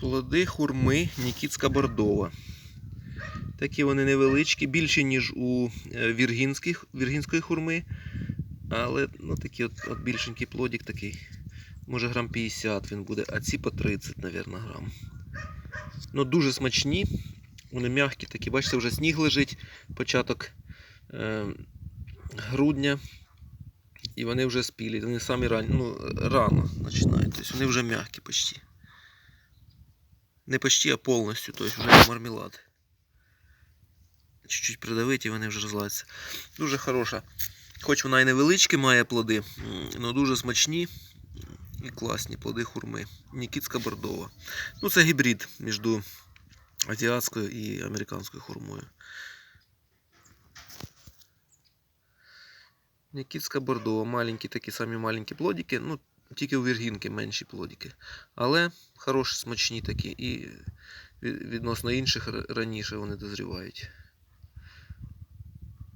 Плоди хурми Нікітська Бордова. Такі вони невеличкі, більші, ніж у е, віргінських, віргінської хурми. Але ну, такий от, от більшенький плодик такий. Може грам 50 він буде, а ці по 30, мабуть, грам. Ну, дуже смачні. Вони м'які такі. Бачите, вже сніг лежить, початок е, грудня. І вони вже спілі. Вони самі ран... ну, рано починають. Тобто вони вже м'які почти. Не почти, а повністю, тобто вже як мармелад. Чуть-чуть придавити і вони вже розладяться. Дуже хороша. Хоч вона і невеличкі має плоди, але дуже смачні і класні плоди хурми. Нікітська бордова. Ну, це гібрид між азіатською і американською хурмою. Нікітська бордова. Маленькі такі самі маленькі плодики. Ну, тільки у віргінки менші плодики. Але хороші, смачні такі. І відносно інших раніше вони дозрівають.